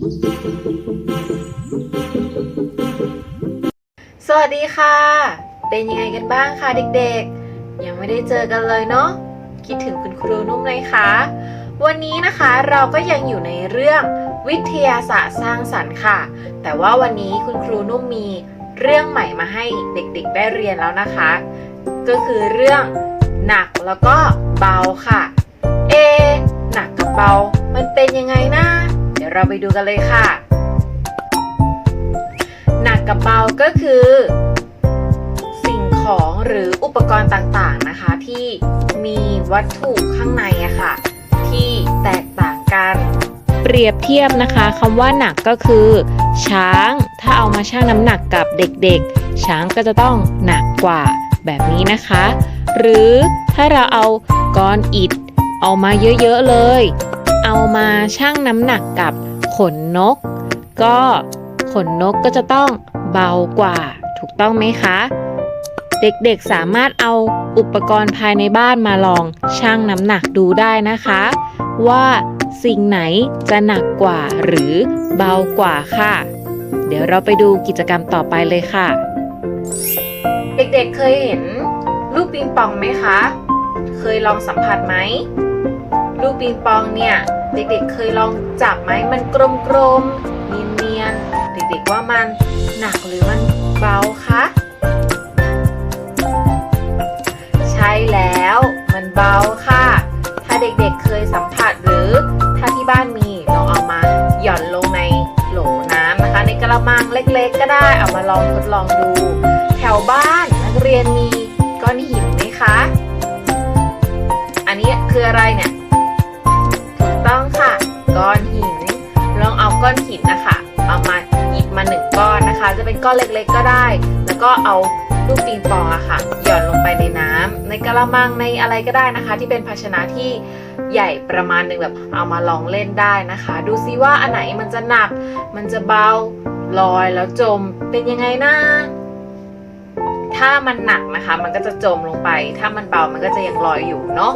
สวัสดีค่ะ เป็นยังไงกันบ้างคะเด็กๆ ยังไม่ได้เจอกันเลยเนาะ คิดถึงคุณครูนุ่มเลยคะวันนี้นะคะเราก็ยังอยู่ในเรื่องวิทยาศาสตร์สร้างสรรค์ค่ะ แต่ว่าวันนี้คุณครูนุ่มมีเรื่องใหม่มาให้เด็กๆได้เรียนแล้วนะคะ ก็คือเรื่องหนักแล้วก็เบาค่ะ เอ หนักกับเบา มันเป็นยังไงนะ ยวเราไปดูกันเลยค่ะ หนักกับเบาก็คือ สิ่งของหรืออุปกรณ์ต่างๆนะคะ ที่มีวัตถุข้างในอะค่ะ ที่แตกต่างกันเปรียบเทียบนะคะคำว่าหนักก็คือ ช้างถ้าเอามาชั่งน้ำหนักกับเด็กๆ ช้างก็จะต้องหนักกว่าแบบนี้นะคะ หรือถ้าเราเอาก้อนอิฐเอามาเยอะๆเลย เอามาชั่งน้ำหนักกับขนนก ก็ขนนกก็จะต้องเบากว่า ถูกต้องไหมคะ เด็กๆสามารถเอาอุปกรณ์ภายในบ้านมาลองชั่งน้ำหนักดูได้นะคะ ว่าสิ่งไหนจะหนักกว่าหรือเบากว่าค่ะ เดี๋ยวเราไปดูกิจกรรมต่อไปเลยค่ะ เด็กๆเคยเห็นลูกปิงปองไหมคะ เคยลองสัมผัสไหม ลูกปิงปองเนี่ย เด็กๆเคยลองจับไหมมันกลมๆเนียนๆเด็กๆว่ามันหนักหรือมันเบาคะใช่แล้วมันเบาค่ะ ถ้าเด็กๆเคยสัมผัสหรือถ้าที่บ้านมีลองเอามาหย่อนลงในโหลน้ำนะคะ ในกระมังเล็กๆ ก็ได้เอามาลองทดลองดู แถวบ้านนักเรียนมีก้อนหินไหมคะ อันนี้คืออะไรเนี่ย ก้อนหินลองเอาก้อนหินนะคะเอามาหยิบมาหนึ่งก้อนนะคะ จะเป็นก้อนเล็กๆก็ได้ แล้วก็เอาลูกปิงปองอะค่ะ หย่อนลงไปในน้ำในกระมังในอะไรก็ได้นะคะ ที่เป็นภาชนะที่ใหญ่ประมาณหนึ่งแบบเอามาลองเล่นได้นะคะ ดูซิว่าอันไหนมันจะหนัก มันจะเบาลอยแล้วจมเป็นยังไงนะถ้ามันหนักนะคะ มันก็จะจมลงไป ถ้ามันเบามันก็จะยังลอยอยู่เนาะ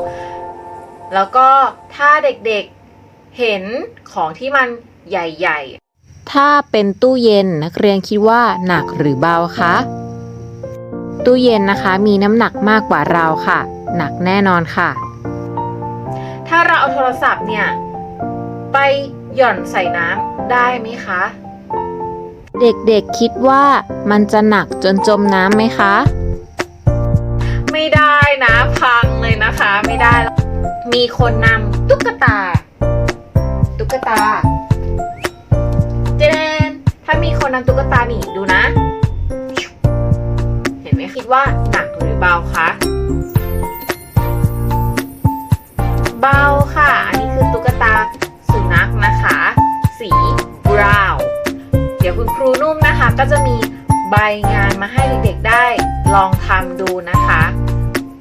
แล้วก็ถ้าเด็กๆ เห็นของที่มันใหญ่ๆ ถ้าเป็นตู้เย็นนักเรียนคิดว่าหนักหรือเบาคะ ตู้เย็นนะคะมีน้ำหนักมากกว่าเราค่ะ หนักแน่นอนค่ะ ถ้าเราเอาโทรศัพท์เนี่ย ไปหย่อนใส่น้ำได้ไหมคะ เด็กๆคิดว่ามันจะหนักจนจมน้ำไหมคะ ไม่ได้นะพังเลยนะคะ ไม่ได้ มีคนนำตุ๊กตา มีคนนำตุ๊กตาหนีดูนะ เห็นไหมคิดว่าหนักหรือเบาคะเบาค่ะ อันนี้คือตุ๊กตาสุนัขนะคะ สีบราวน์เดี๋ยวคุณครูนุ่มนะคะ ก็จะมีใบงานมาให้เด็กๆได้ลองทำดูนะคะ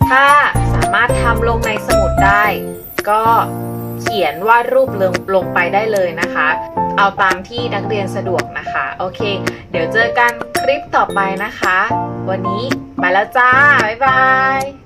ถ้าสามารถทำลงในสมุดได้ ก็ เขียนวาดรูปลงลงไปได้เลยนะคะ เอาตามที่นักเรียนสะดวกนะคะ โอเค เดี๋ยวเจอกันคลิปต่อไปนะคะ วันนี้ไปแล้วจ้า บ๊ายบาย